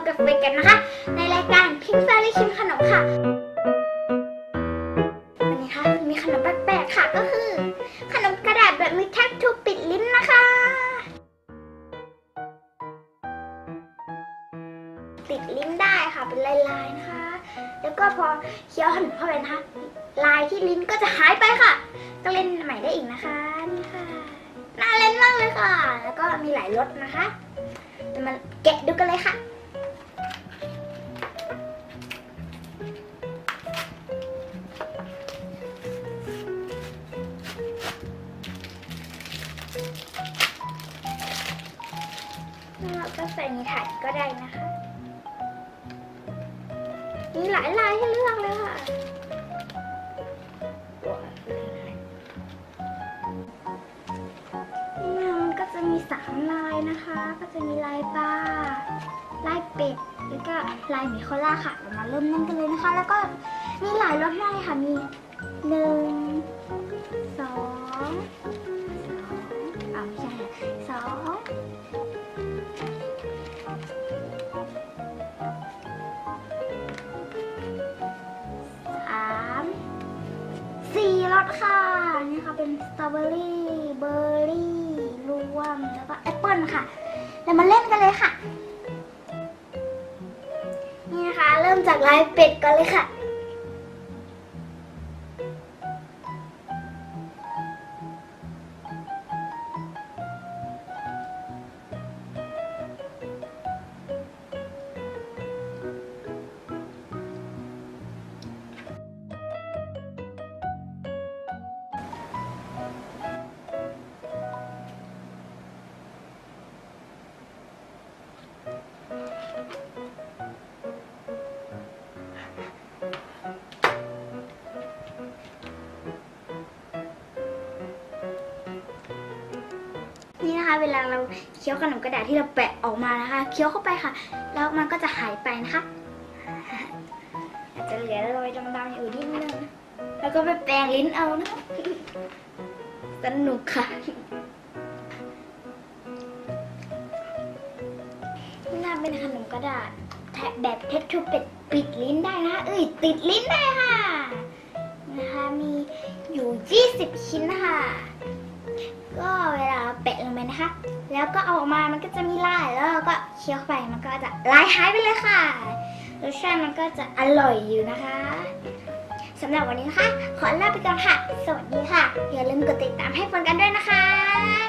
บกับเฟยกันนะคะ ในรายการพิมพ์ซาลิชิมขนมค่ะวันนี้ค่ะมีขนมแปลกๆค่ะก็คือ ขนมกระดาษแบบมีแท็กทูปิดลิ้นนะคะ ติดลิ้นได้ค่ะเป็นลายๆนะคะ แล้วก็พอเคี้ยวขนมเข้าไปนะคะ ลายที่ลิ้นก็จะหายไปค่ะ ก็เล่นใหม่ได้อีกนะคะนี่ค่ะน่าเล่นมากเลยค่ะ แล้วก็มีหลายรสนะคะเดี๋ยวมันแกะดูกันเลยค่ะ แล้วเราก็ใส่ในถาดก็ได้นะคะ มีหลายลายให้เลือกเลยค่ะนี่มันก็จะมีสามลายนะคะ ก็จะมีลายปลา ลายเป็ด แล้วก็ลายหมีโคล่าค่ะ เรามาเริ่มเล่นกันเลยนะคะ แล้วก็มีหลายรสมากเลยค่ะ มีหนึ่งสอง เอาไม่ใช่สองสามสี่รสค่ะนี่ค่ะเป็นสตรอเบอรี่เบอร์รี่รวมแล้วก็แอปเปิลค่ะเรามาเล่นกันเลยค่ะ นี่นะคะ เริ่มจากลายเป็ดก่อนเลยค่ะ เวลาเราเคี้ยวขนมกระดาษที่เราแปะออกมานะคะ เคี้ยวเข้าไปค่ะ แล้วมันก็จะหายไปนะคะอาจจะเหลือรอยดำๆอยู่นิดนึงแล้วก็ไปแปรงลิ้นเอานะคะสนุกค่ะน่าเป็นขนมกระดาษแบบเทคทูเป็ดปิดลิ้นได้นะคะเอ้ยติดลิ้นได้ค่ะ นะคะมีอยู่ 20 ชิ้นนะคะ ก็เวลาแปะลงไปนะคะ แล้วก็เอาออกมามันก็จะมีลายแล้วเราก็เคี้ยวไปมันก็จะลายหายไปเลยค่ะรสชาติมันก็จะอร่อยอยู่นะคะสำหรับวันนี้นะคะ ขอลาไปก่อนค่ะ สวัสดีค่ะ อย่าลืมกดติดตามให้ฝนกันด้วยนะคะ